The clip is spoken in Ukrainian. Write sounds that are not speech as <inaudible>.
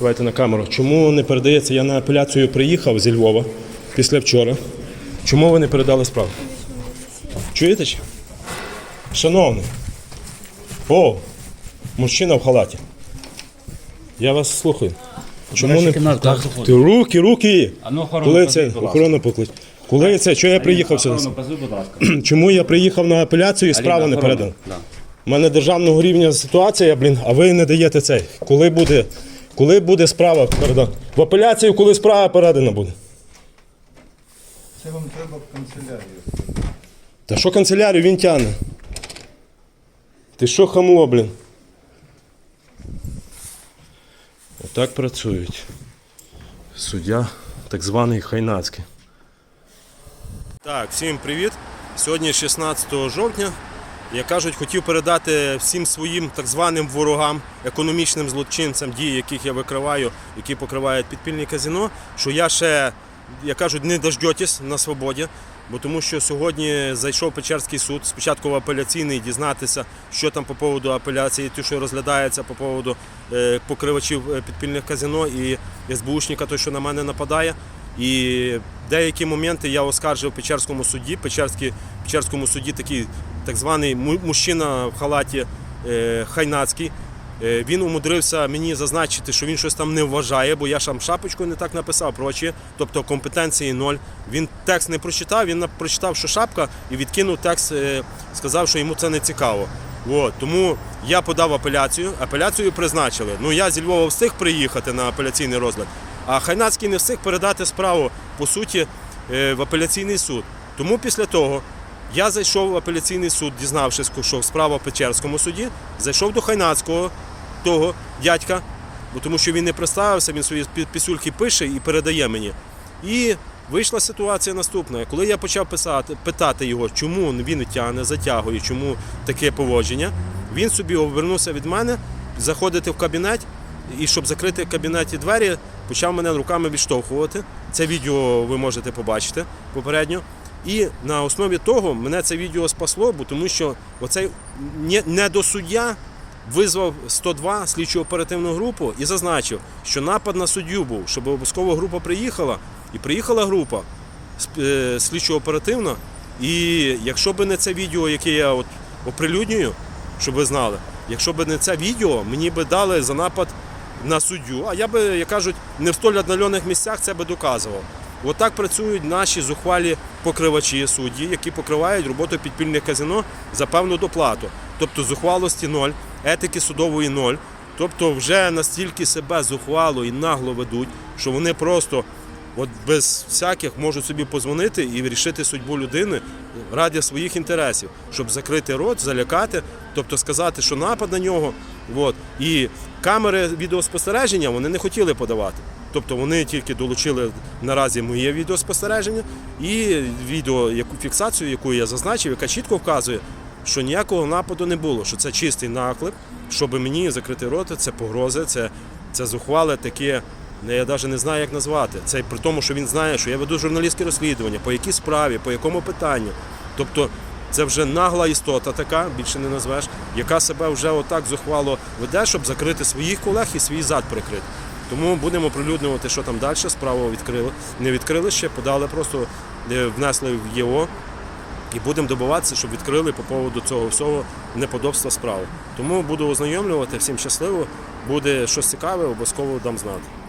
Давайте на камеру. Чому не передається? Я на апеляцію приїхав зі Львова після вчора. Чому ви не передали справу? Чуєте? Шановний. О, мужчина в халаті. Я вас слухаю. Чому не Так, ти руки, руки. А ну, охорону Коли це будь ласка. охорону поклич. Коли це? Чого я приїхав сюди? Охорону позвіть, будь ласка. <clears throat> Чому я приїхав на апеляцію і справа не Охорону. передана? Да. У мене державного рівня ситуація, блін, а ви не даєте цей. Коли буде, коли буде справа передана? В апеляцію, коли справа передана буде? Це вам треба в канцелярію. Та що канцелярію він тягне? Ти що хамло, блін? Отак працюють. Суддя, так званий Хайнацький. Так, всім привіт. Сьогодні 16 жовтня. Як кажуть, хотів передати всім своїм так званим ворогам, економічним злочинцям, дії, яких я викриваю, які покривають підпільні казино, що я ще, як кажуть, не дождетесь на свободі. Бо тому що сьогодні зайшов Печерський суд, спочатку в апеляційний дізнатися, що там по поводу апеляції, ті, що розглядається по поводу е, покривачів е, підпільних казино і СБУшника, той, що на мене нападає. І деякі моменти я оскаржив Печерському суді. Печерський, Печерському суді такий так званий мужчина в халаті е, Хайнацький. Е, Він умудрився мені зазначити, що він щось там не вважає, бо я там шапочку не так написав, прочі, тобто компетенції ноль. Він текст не прочитав, він прочитав, що шапка, і відкинув текст, е, сказав, що йому це не цікаво. От, тому я подав апеляцію, апеляцію призначили. Ну я зі Львова встиг приїхати на апеляційний розгляд, а Хайнацький не встиг передати справу по суті в апеляційний суд. Тому після того я зайшов в апеляційний суд, дізнавшись, що справа в Печерському суді, зайшов до Хайнацького, того дядька, бо тому що він не представився, він свої пі- пісюльки пише і передає мені. І вийшла ситуація наступна. Коли я почав писати, питати його, чому він тягне, затягує, чому таке поводження, він собі обернувся від мене, заходити в кабінет, і щоб закрити в кабінеті двері, почав мене руками відштовхувати. Це відео ви можете побачити попередньо. І на основі того мене це відео спасло, бо тому що оцей не- недосуддя визвав 102 слідчо оперативну групу і зазначив, що напад на суддю був, щоб обов'язково група приїхала, і приїхала група слідчо оперативна. І якщо б не це відео, яке я от оприлюднюю, щоб ви знали, якщо б не це відео, мені би дали за напад на суддю, а я би, як кажуть, не в столь віддалених місцях це би доказував. Отак працюють наші зухвалі покривачі судді, які покривають роботу підпільних казино за певну доплату. Тобто зухвалості ноль, етики судової ноль. Тобто вже настільки себе зухвало і нагло ведуть, що вони просто от без всяких можуть собі позвонити і вирішити судьбу людини ради своїх інтересів, щоб закрити рот, залякати, тобто сказати, що напад на нього. От. І камери відеоспостереження вони не хотіли подавати. Тобто вони тільки долучили наразі моє відеоспостереження і відео, яку фіксацію, яку я зазначив, яка чітко вказує, що ніякого нападу не було, що це чистий наклеп, щоб мені закрити роти, це погрози, це, це зухвале таке. Я навіть не знаю, як назвати. Це при тому, що він знає, що я веду журналістське розслідування, по якій справі, по якому питанню. Тобто це вже нагла істота така, більше не назвеш, яка себе вже отак зухвало веде, щоб закрити своїх колег і свій зад прикрити. Тому будемо оприлюднювати, що там далі. Справу відкрили. Не відкрили ще, подали, просто е, внесли в ЄО. І будемо добиватися, щоб відкрили по поводу цього всього неподобства справи. Тому буду ознайомлювати, всім щасливо. Буде щось цікаве, обов'язково дам знати.